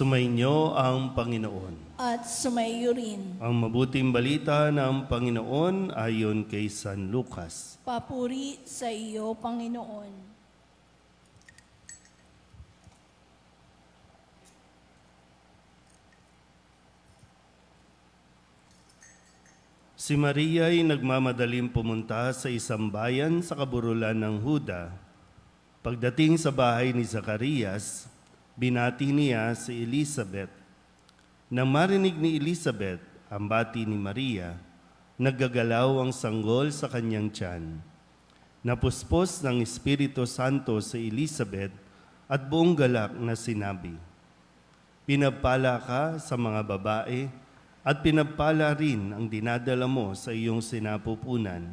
Sumainyo ang Panginoon. at sumayo rin. Ang mabuting balita ng Panginoon ayon kay San Lucas. Papuri sa iyo, Panginoon. Si Maria ay nagmamadaling pumunta sa isang bayan sa kaburulan ng Huda. Pagdating sa bahay ni Zacarias, binati niya si Elizabeth. Nang marinig ni Elizabeth ang bati ni Maria, naggagalaw ang sanggol sa kanyang tiyan. Napuspos ng Espiritu Santo si Elizabeth at buong galak na sinabi, Pinagpala ka sa mga babae at pinagpala rin ang dinadala mo sa iyong sinapupunan.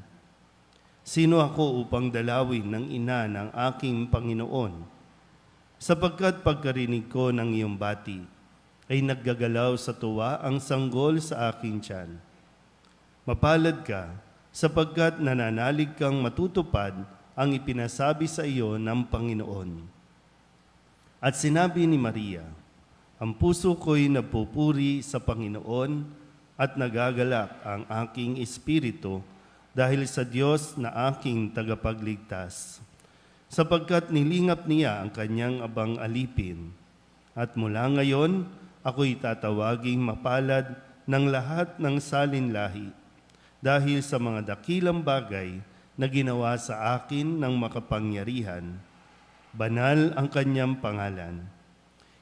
Sino ako upang dalawin ng ina ng aking Panginoon? Sapagkat pagkarinig ko ng iyong bati, ay naggagalaw sa tuwa ang sanggol sa aking tiyan. Mapalad ka, sapagkat nananalig kang matutupad ang ipinasabi sa iyo ng Panginoon. At sinabi ni Maria, Ang puso ko'y napupuri sa Panginoon at nagagalak ang aking espiritu dahil sa Diyos na aking tagapagligtas. Sapagkat nilingap niya ang kanyang abang alipin. At mula ngayon, ako'y tatawaging mapalad ng lahat ng salinlahi dahil sa mga dakilang bagay na ginawa sa akin ng makapangyarihan. Banal ang kanyang pangalan.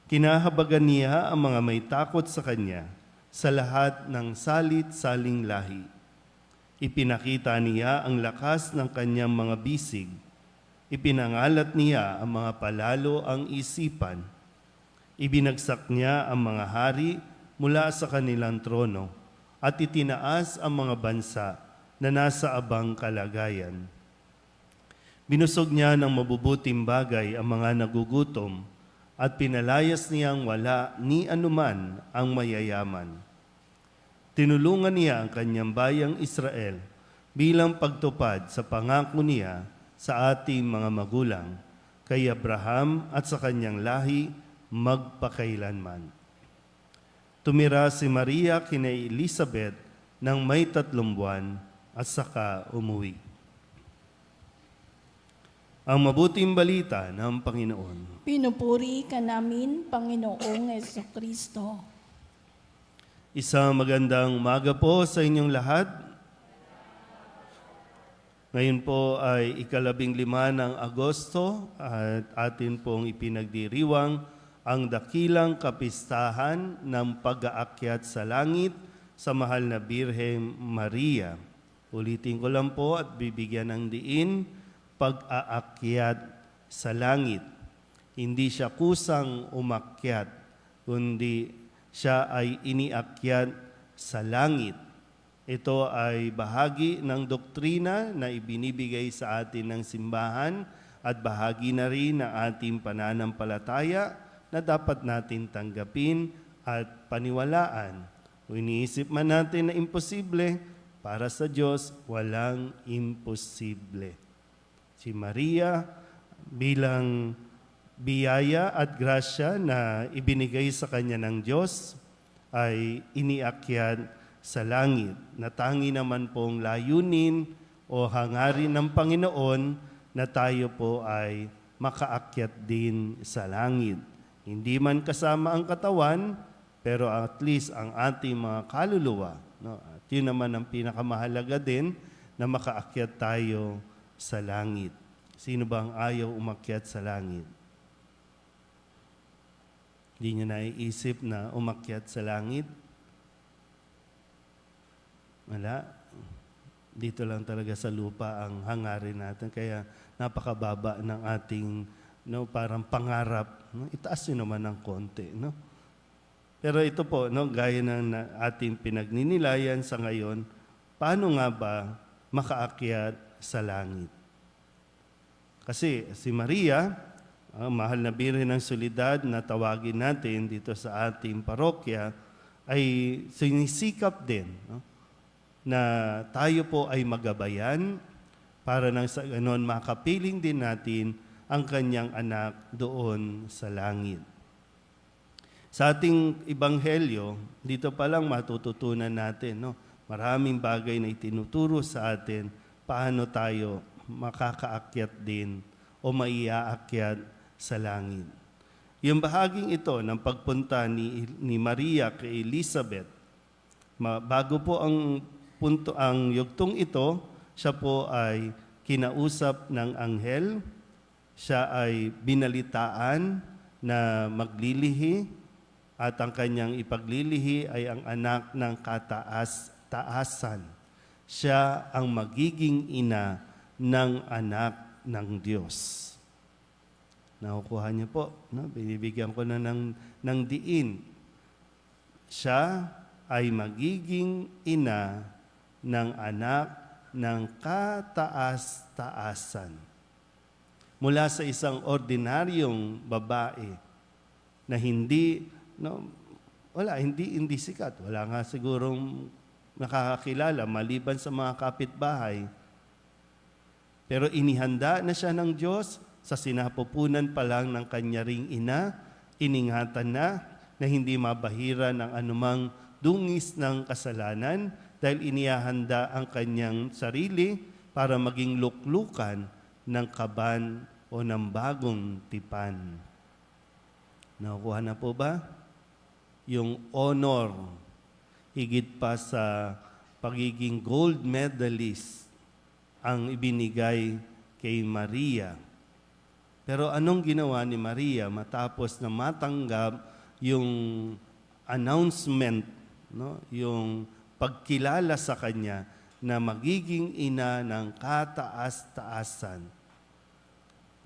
Kinahabagan niya ang mga may takot sa kanya sa lahat ng salit-saling lahi. Ipinakita niya ang lakas ng kanyang mga bisig. Ipinangalat niya ang mga palalo ang isipan. Ibinagsak niya ang mga hari mula sa kanilang trono at itinaas ang mga bansa na nasa abang kalagayan. Binusog niya ng mabubuting bagay ang mga nagugutom at pinalayas niyang wala ni anuman ang mayayaman. Tinulungan niya ang kanyang bayang Israel bilang pagtupad sa pangako niya sa ating mga magulang, kay Abraham at sa kanyang lahi magpakailanman. Tumira si Maria kina Elizabeth ng may tatlong buwan at saka umuwi. Ang mabuting balita ng Panginoon. Pinupuri ka namin, Panginoong Yeso Kristo. Isang magandang umaga po sa inyong lahat. Ngayon po ay ikalabing lima ng Agosto at atin pong ipinagdiriwang ang dakilang kapistahan ng pag-aakyat sa langit sa mahal na Birhen Maria. Ulitin ko lang po at bibigyan ng diin, pag-aakyat sa langit. Hindi siya kusang umakyat, kundi siya ay iniakyat sa langit. Ito ay bahagi ng doktrina na ibinibigay sa atin ng simbahan at bahagi na rin ng ating pananampalataya na dapat natin tanggapin at paniwalaan. Kung iniisip man natin na imposible, para sa Diyos, walang imposible. Si Maria bilang biyaya at grasya na ibinigay sa kanya ng Diyos ay iniakyat sa langit. Natangi naman pong layunin o hangarin ng Panginoon na tayo po ay makaakyat din sa langit. Hindi man kasama ang katawan, pero at least ang ating mga kaluluwa. No? At yun naman ang pinakamahalaga din na makaakyat tayo sa langit. Sino ba ang ayaw umakyat sa langit? Hindi nyo naiisip na umakyat sa langit? Wala. Dito lang talaga sa lupa ang hangarin natin. Kaya napakababa ng ating no, parang pangarap. No? Itaas nyo naman ng konti. No? Pero ito po, no, gaya ng ating pinagninilayan sa ngayon, paano nga ba makaakyat sa langit? Kasi si Maria, ang mahal na birhen ng solidad na tawagin natin dito sa ating parokya, ay sinisikap din no? Na tayo po ay magabayan para nang sa ganon makapiling din natin ang kanyang anak doon sa langit. Sa ating ibanghelyo, dito pa lang matututunan natin, no? Maraming bagay na itinuturo sa atin paano tayo makakaakyat din o maiyaakyat sa langit. Yung bahaging ito ng pagpunta ni, ni Maria kay Elizabeth, bago po ang punto ang yugtong ito, siya po ay kinausap ng anghel, siya ay binalitaan na maglilihi at ang kanyang ipaglilihi ay ang anak ng kataas-taasan. Siya ang magiging ina ng anak ng Diyos. Nakukuha niyo po, no? binibigyan ko na ng, ng diin. Siya ay magiging ina ng anak ng kataas-taasan. Mula sa isang ordinaryong babae na hindi, no, wala, hindi, hindi sikat. Wala nga sigurong nakakakilala maliban sa mga kapitbahay. Pero inihanda na siya ng Diyos sa sinapupunan pa lang ng kanya ring ina, iningatan na na hindi mabahira ng anumang dungis ng kasalanan dahil inihanda ang kanyang sarili para maging luklukan ng kaban o ng bagong tipan. Nakukuha na po ba? Yung honor, higit pa sa pagiging gold medalist ang ibinigay kay Maria. Pero anong ginawa ni Maria matapos na matanggap yung announcement, no? yung pagkilala sa kanya na magiging ina ng kataas-taasan.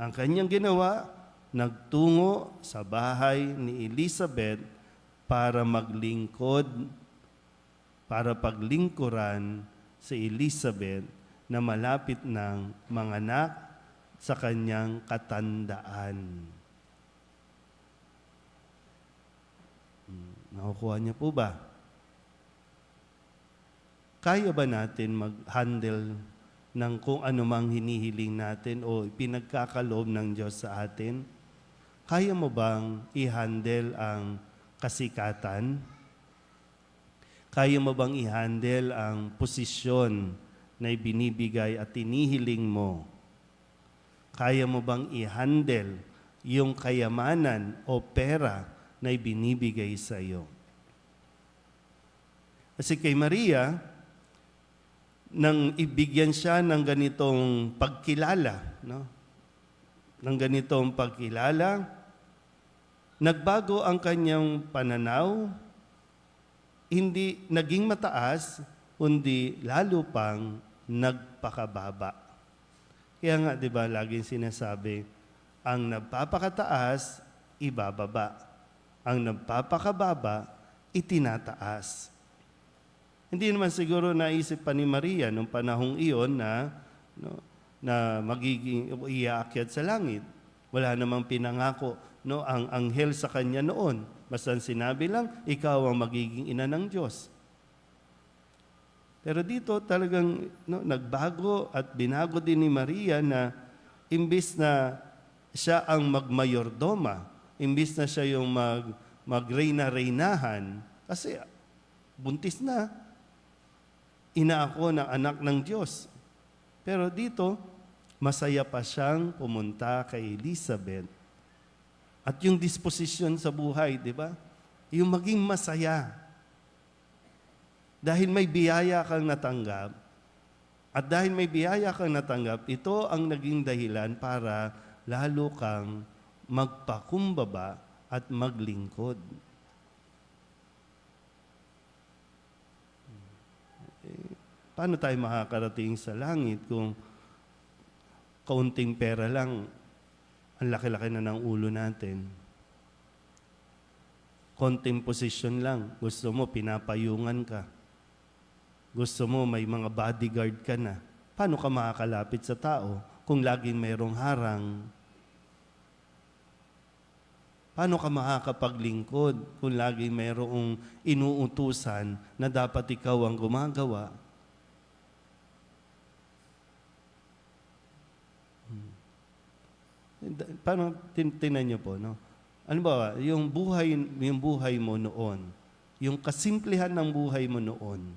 Ang kanyang ginawa, nagtungo sa bahay ni Elizabeth para maglingkod, para paglingkuran si Elizabeth na malapit ng manganak sa kanyang katandaan. Hmm, Nakukuha niya po ba? Kaya ba natin mag-handle ng kung ano mang hinihiling natin o pinagkakaloob ng Diyos sa atin? Kaya mo bang i-handle ang kasikatan? Kaya mo bang i-handle ang posisyon na ibinibigay at tinihiling mo? Kaya mo bang i-handle yung kayamanan o pera na ibinibigay sa iyo? Kasi kay Maria, nang ibigyan siya ng ganitong pagkilala, no? ng ganitong pagkilala, nagbago ang kanyang pananaw, hindi naging mataas, kundi lalo pang nagpakababa. Kaya nga, di ba, laging sinasabi, ang nagpapakataas, ibababa. Ang nagpapakababa, itinataas. Hindi naman siguro naisip pa ni Maria nung panahong iyon na, no, na magiging iaakyat sa langit. Wala namang pinangako no, ang anghel sa kanya noon. Basta sinabi lang, ikaw ang magiging ina ng Diyos. Pero dito talagang no, nagbago at binago din ni Maria na imbis na siya ang magmayordoma, imbis na siya yung mag, magreyna-reynahan, kasi buntis na, ina ako ng anak ng Diyos. Pero dito, masaya pa siyang pumunta kay Elizabeth. At yung disposition sa buhay, di ba? Yung maging masaya. Dahil may biyaya kang natanggap, at dahil may biyaya kang natanggap, ito ang naging dahilan para lalo kang magpakumbaba at maglingkod. Paano tayo makakarating sa langit kung kaunting pera lang, ang laki-laki na ng ulo natin? Konting posisyon lang, gusto mo, pinapayungan ka. Gusto mo, may mga bodyguard ka na. Paano ka makakalapit sa tao kung laging mayroong harang? Paano ka makakapaglingkod kung laging mayroong inuutusan na dapat ikaw ang gumagawa? Paano, tin- tinan niyo po, no? ano ba, yung buhay, yung buhay mo noon, yung kasimplihan ng buhay mo noon,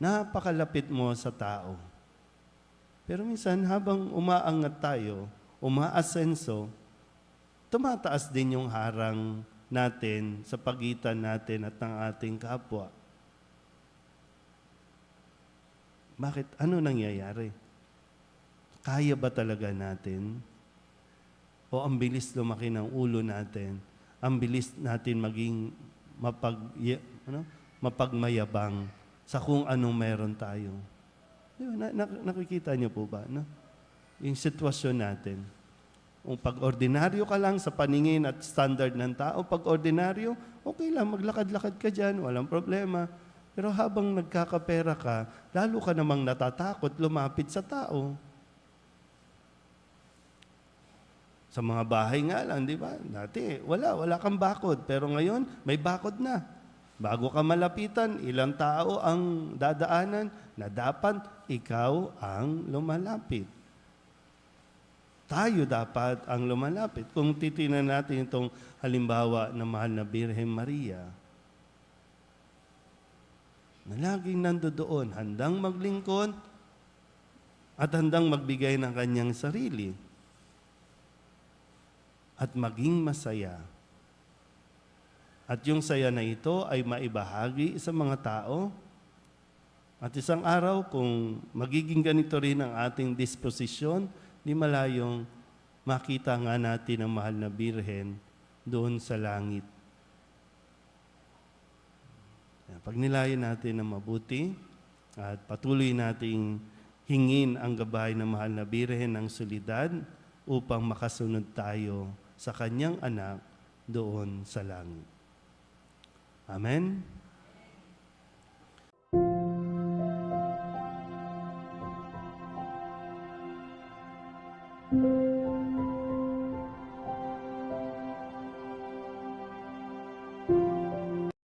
napakalapit mo sa tao. Pero minsan, habang umaangat tayo, umaasenso, tumataas din yung harang natin sa pagitan natin at ng ating kapwa. Bakit? Ano nangyayari? Kaya ba talaga natin? O ang bilis lumaki ng ulo natin? Ang bilis natin maging mapag, ano? mapagmayabang sa kung anong meron tayo? Di ba? Na, na- nakikita niyo po ba? No? Yung sitwasyon natin. Kung pag ordinaryo ka lang sa paningin at standard ng tao, pag ordinaryo, okay lang, maglakad-lakad ka dyan, walang problema. Pero habang nagkakapera ka, lalo ka namang natatakot lumapit sa tao. Sa mga bahay nga lang, di ba? Dati, wala, wala kang bakod. Pero ngayon, may bakod na. Bago ka malapitan, ilang tao ang dadaanan na dapat ikaw ang lumalapit. Tayo dapat ang lumalapit. Kung titinan natin itong halimbawa ng mahal na Birhen Maria, na laging nandoon, handang maglingkod at handang magbigay ng kanyang sarili at maging masaya. At yung saya na ito ay maibahagi sa mga tao. At isang araw, kung magiging ganito rin ang ating disposisyon, di malayong makita nga natin ang mahal na Birhen doon sa langit. Pag nilayan natin ng mabuti at patuloy nating hingin ang gabay ng mahal na Birhen ng solidad upang makasunod tayo sa kanyang anak doon sa langit. Amen?